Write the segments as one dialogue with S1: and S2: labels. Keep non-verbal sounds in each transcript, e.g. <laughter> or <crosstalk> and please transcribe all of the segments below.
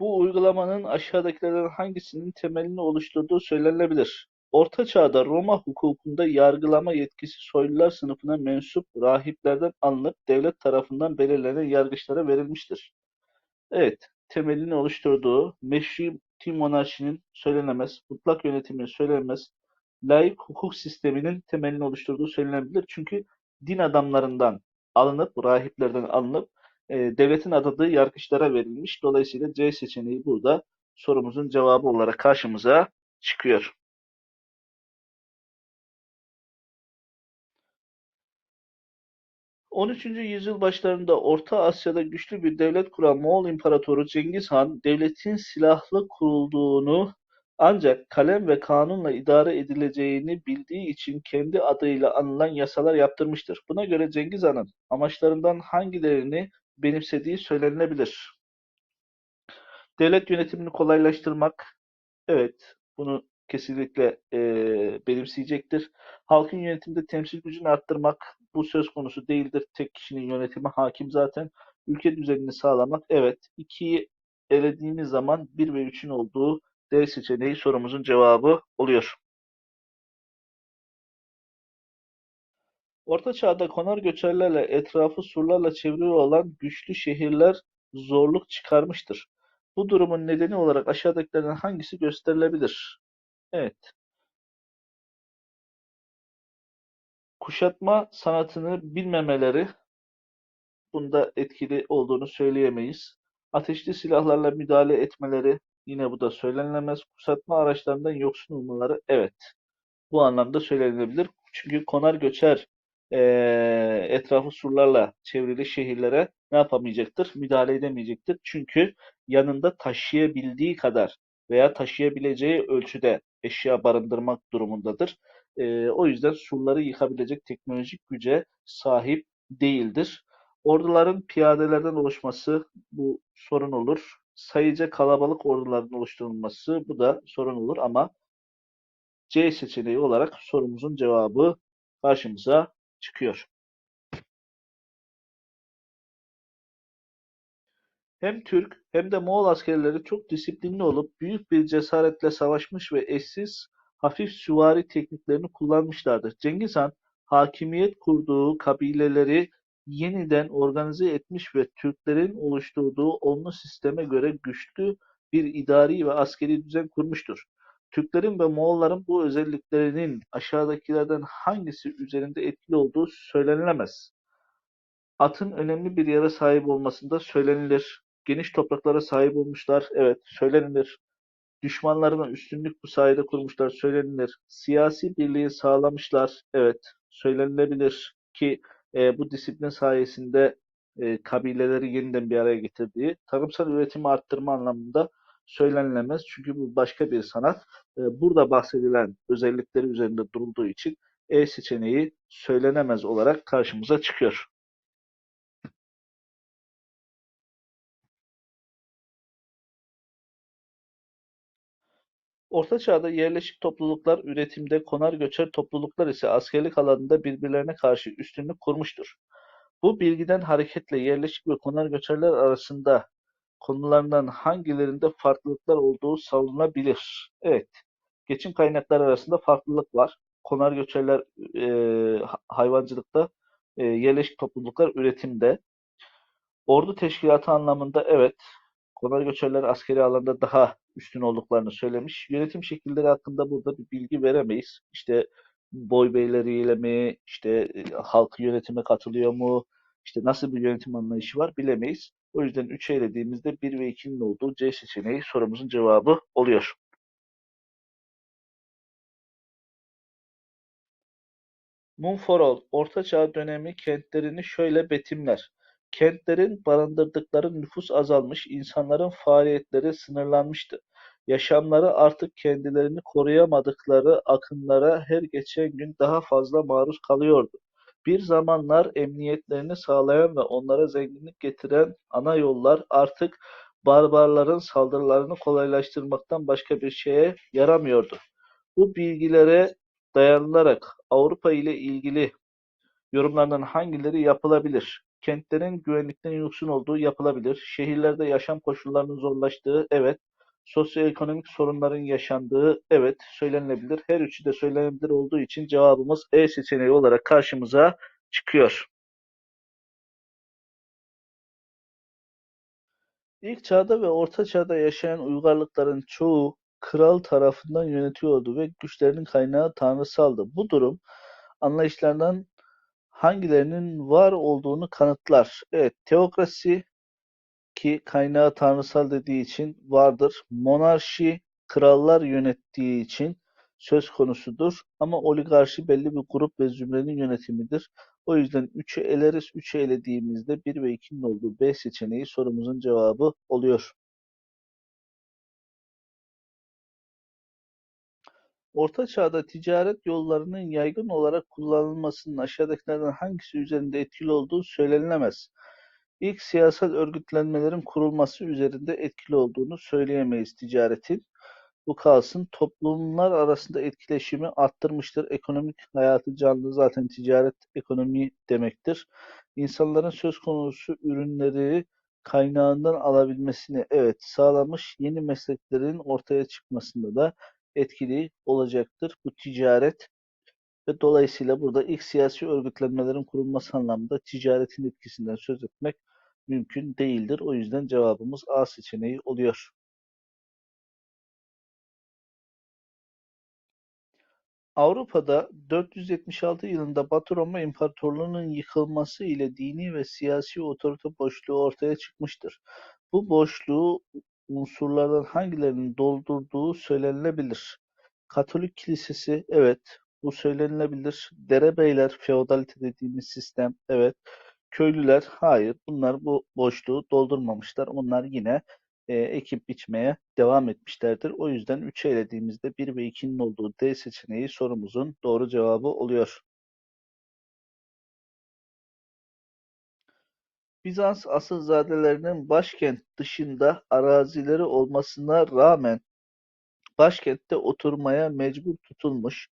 S1: Bu uygulamanın aşağıdakilerden hangisinin temelini oluşturduğu söylenebilir. Orta Çağ'da Roma hukukunda yargılama yetkisi soylular sınıfına mensup rahiplerden alınıp devlet tarafından belirlenen yargıçlara verilmiştir. Evet, temelini oluşturduğu meşru monarşinin söylenemez, mutlak yönetimin söylenemez, laik hukuk sisteminin temelini oluşturduğu söylenebilir. Çünkü din adamlarından alınıp, rahiplerden alınıp e, devletin adadığı yargıçlara verilmiş. Dolayısıyla C seçeneği burada sorumuzun cevabı olarak karşımıza çıkıyor. Üçüncü yüzyıl başlarında Orta Asya'da güçlü bir devlet kuran Moğol İmparatoru Cengiz Han, devletin silahlı kurulduğunu ancak kalem ve kanunla idare edileceğini bildiği için kendi adıyla anılan yasalar yaptırmıştır. Buna göre Cengiz Han'ın amaçlarından hangilerini benimsediği söylenebilir. Devlet yönetimini kolaylaştırmak, evet bunu kesinlikle e, benimseyecektir. Halkın yönetimde temsil gücünü arttırmak bu söz konusu değildir. Tek kişinin yönetimi hakim zaten. Ülke düzenini sağlamak, evet. ikiyi elediğimiz zaman 1 ve 3'ün olduğu D seçeneği sorumuzun cevabı oluyor. Orta Çağ'da konar göçerlerle etrafı surlarla çevrili olan güçlü şehirler zorluk çıkarmıştır. Bu durumun nedeni olarak aşağıdakilerden hangisi gösterilebilir? Evet. Kuşatma sanatını bilmemeleri bunda etkili olduğunu söyleyemeyiz. Ateşli silahlarla müdahale etmeleri yine bu da söylenilemez. Kuşatma araçlarından yoksun olmaları evet. Bu anlamda söylenebilir. Çünkü konar göçer e, etrafı surlarla çevrili şehirlere ne yapamayacaktır? Müdahale edemeyecektir. Çünkü yanında taşıyabildiği kadar veya taşıyabileceği ölçüde eşya barındırmak durumundadır. E, o yüzden surları yıkabilecek teknolojik güce sahip değildir. Orduların piyadelerden oluşması bu sorun olur. Sayıca kalabalık orduların oluşturulması bu da sorun olur ama C seçeneği olarak sorumuzun cevabı karşımıza çıkıyor. Hem Türk hem de Moğol askerleri çok disiplinli olup büyük bir cesaretle savaşmış ve eşsiz hafif süvari tekniklerini kullanmışlardır. Cengiz Han hakimiyet kurduğu kabileleri yeniden organize etmiş ve Türklerin oluşturduğu onlu sisteme göre güçlü bir idari ve askeri düzen kurmuştur. Türklerin ve Moğolların bu özelliklerinin aşağıdakilerden hangisi üzerinde etkili olduğu söylenilemez. Atın önemli bir yere sahip olmasında söylenilir. Geniş topraklara sahip olmuşlar, evet söylenilir. Düşmanlarına üstünlük bu sayede kurmuşlar, söylenilir. Siyasi birliği sağlamışlar, evet söylenilebilir ki e, bu disiplin sayesinde e, kabileleri yeniden bir araya getirdiği, tarımsal üretimi arttırma anlamında söylenilemez. Çünkü bu başka bir sanat. E, burada bahsedilen özellikleri üzerinde durulduğu için E seçeneği söylenemez olarak karşımıza çıkıyor. Orta Çağ'da yerleşik topluluklar üretimde, konar göçer topluluklar ise askerlik alanında birbirlerine karşı üstünlük kurmuştur. Bu bilgiden hareketle yerleşik ve konar göçerler arasında konularından hangilerinde farklılıklar olduğu savunulabilir? Evet, geçim kaynakları arasında farklılık var. Konar göçerler e, hayvancılıkta, e, yerleşik topluluklar üretimde. Ordu teşkilatı anlamında evet, konar göçerler askeri alanda daha üstün olduklarını söylemiş. Yönetim şekilleri hakkında burada bir bilgi veremeyiz. İşte boy beyleriyle mi, işte e, halk yönetime katılıyor mu, işte nasıl bir yönetim anlayışı var bilemeyiz. O yüzden 3'e elediğimizde 1 ve 2'nin olduğu C seçeneği sorumuzun cevabı oluyor. Munforol, Orta Çağ dönemi kentlerini şöyle betimler. Kentlerin barındırdıkları nüfus azalmış, insanların faaliyetleri sınırlanmıştı. Yaşamları artık kendilerini koruyamadıkları akınlara her geçen gün daha fazla maruz kalıyordu. Bir zamanlar emniyetlerini sağlayan ve onlara zenginlik getiren ana yollar artık barbarların saldırılarını kolaylaştırmaktan başka bir şeye yaramıyordu. Bu bilgilere dayanılarak Avrupa ile ilgili yorumlardan hangileri yapılabilir? Kentlerin güvenlikten yoksun olduğu yapılabilir. Şehirlerde yaşam koşullarının zorlaştığı, evet. Sosyoekonomik sorunların yaşandığı, evet, söylenilebilir. Her üçü de söylenebilir olduğu için cevabımız E seçeneği olarak karşımıza çıkıyor. İlk çağda ve orta çağda yaşayan uygarlıkların çoğu kral tarafından yönetiyordu ve güçlerinin kaynağı tanrısaldı. Bu durum anlayışlardan hangilerinin var olduğunu kanıtlar. Evet, teokrasi ki kaynağı tanrısal dediği için vardır. Monarşi krallar yönettiği için söz konusudur. Ama oligarşi belli bir grup ve zümrenin yönetimidir. O yüzden 3'ü eleriz. 3'ü elediğimizde 1 ve 2'nin olduğu B seçeneği sorumuzun cevabı oluyor. Orta Çağ'da ticaret yollarının yaygın olarak kullanılmasının aşağıdakilerden hangisi üzerinde etkili olduğu söylenilemez. İlk siyasal örgütlenmelerin kurulması üzerinde etkili olduğunu söyleyemeyiz ticaretin. Bu kalsın. Toplumlar arasında etkileşimi arttırmıştır. Ekonomik hayatı canlı zaten ticaret ekonomi demektir. İnsanların söz konusu ürünleri kaynağından alabilmesini evet sağlamış. Yeni mesleklerin ortaya çıkmasında da etkili olacaktır bu ticaret ve dolayısıyla burada ilk siyasi örgütlenmelerin kurulması anlamında ticaretin etkisinden söz etmek mümkün değildir. O yüzden cevabımız A seçeneği oluyor. Avrupa'da 476 yılında Batı Roma İmparatorluğu'nun yıkılması ile dini ve siyasi otorite boşluğu ortaya çıkmıştır. Bu boşluğu unsurlardan hangilerinin doldurduğu söylenilebilir. Katolik Kilisesi, evet, bu söylenilebilir. Derebeyler, feodalite dediğimiz sistem, evet. Köylüler, hayır, bunlar bu boşluğu doldurmamışlar. Onlar yine e, ekip biçmeye devam etmişlerdir. O yüzden 3'e elediğimizde 1 ve 2'nin olduğu D seçeneği sorumuzun doğru cevabı oluyor. Bizans asılzadelerinin başkent dışında arazileri olmasına rağmen başkentte oturmaya mecbur tutulmuş,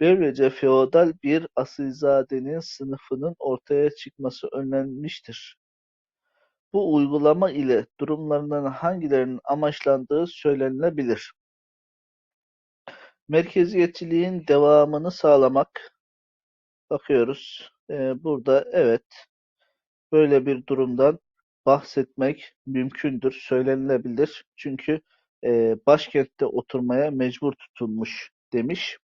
S1: böylece feodal bir asilzadenin sınıfının ortaya çıkması önlenmiştir. Bu uygulama ile durumlarından hangilerinin amaçlandığı söylenilebilir. Merkeziyetçiliğin devamını sağlamak. Bakıyoruz. Ee, burada evet böyle bir durumdan bahsetmek mümkündür, söylenilebilir. Çünkü e, başkentte oturmaya mecbur tutulmuş demiş.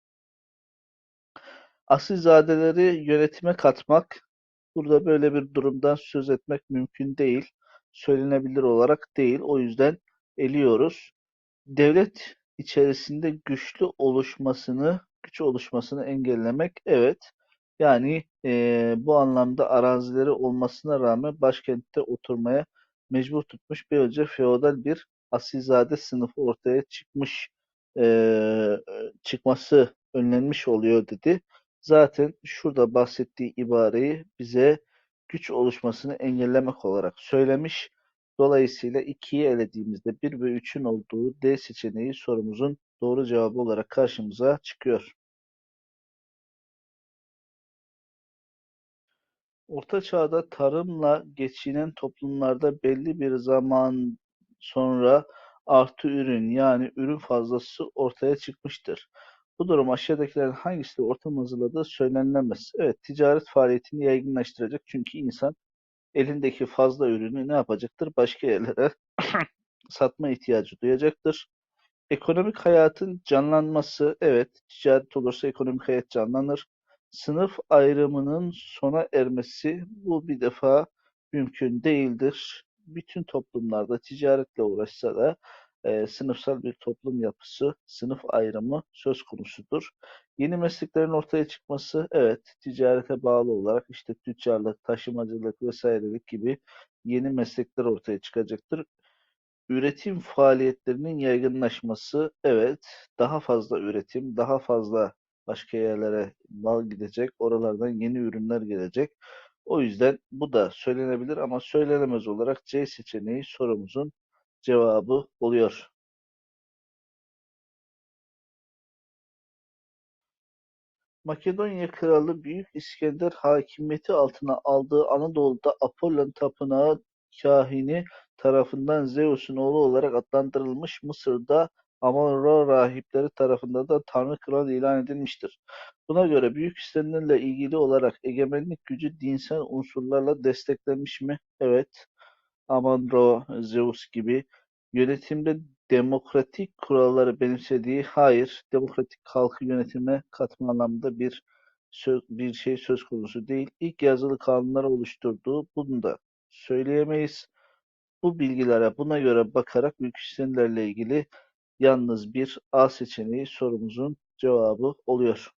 S1: Asilzadeleri yönetime katmak, burada böyle bir durumdan söz etmek mümkün değil. Söylenebilir olarak değil. O yüzden eliyoruz. Devlet içerisinde güçlü oluşmasını, güç oluşmasını engellemek, evet. Yani e, bu anlamda arazileri olmasına rağmen başkentte oturmaya mecbur tutmuş böylece feodal bir asilzade sınıfı ortaya çıkmış e, çıkması önlenmiş oluyor dedi. Zaten şurada bahsettiği ibareyi bize güç oluşmasını engellemek olarak söylemiş. Dolayısıyla 2'yi elediğimizde 1 ve 3'ün olduğu D seçeneği sorumuzun doğru cevabı olarak karşımıza çıkıyor. Orta Çağ'da tarımla geçinen toplumlarda belli bir zaman sonra artı ürün yani ürün fazlası ortaya çıkmıştır. Bu durum aşağıdakilerin hangisiyle ortam hazırladığı söylenilemez. Evet, ticaret faaliyetini yaygınlaştıracak çünkü insan elindeki fazla ürünü ne yapacaktır? Başka yerlere <coughs> satma ihtiyacı duyacaktır. Ekonomik hayatın canlanması, evet, ticaret olursa ekonomik hayat canlanır. Sınıf ayrımının sona ermesi, bu bir defa mümkün değildir. Bütün toplumlarda ticaretle uğraşsa da e, sınıfsal bir toplum yapısı, sınıf ayrımı söz konusudur. Yeni mesleklerin ortaya çıkması, evet, ticarete bağlı olarak işte tüccarlık, taşımacılık vesairelik gibi yeni meslekler ortaya çıkacaktır. Üretim faaliyetlerinin yaygınlaşması, evet, daha fazla üretim, daha fazla başka yerlere mal gidecek, oralardan yeni ürünler gelecek. O yüzden bu da söylenebilir ama söylenemez olarak C seçeneği sorumuzun cevabı oluyor. Makedonya Kralı Büyük İskender hakimiyeti altına aldığı Anadolu'da Apollon tapınağı kâhini tarafından Zeus'un oğlu olarak adlandırılmış, Mısır'da Amon-Ra rahipleri tarafından da Tanrı Kral ilan edilmiştir. Buna göre Büyük İskender'le ilgili olarak egemenlik gücü dinsel unsurlarla desteklenmiş mi? Evet. Amon-Ra, Zeus gibi. Yönetimde demokratik kuralları benimsediği, hayır, demokratik halkı yönetime katma anlamında bir bir şey söz konusu değil. İlk yazılı kanunları oluşturduğu, bunu da söyleyemeyiz. Bu bilgilere buna göre bakarak Büyük İskender'le ilgili yalnız bir A seçeneği sorumuzun cevabı oluyor.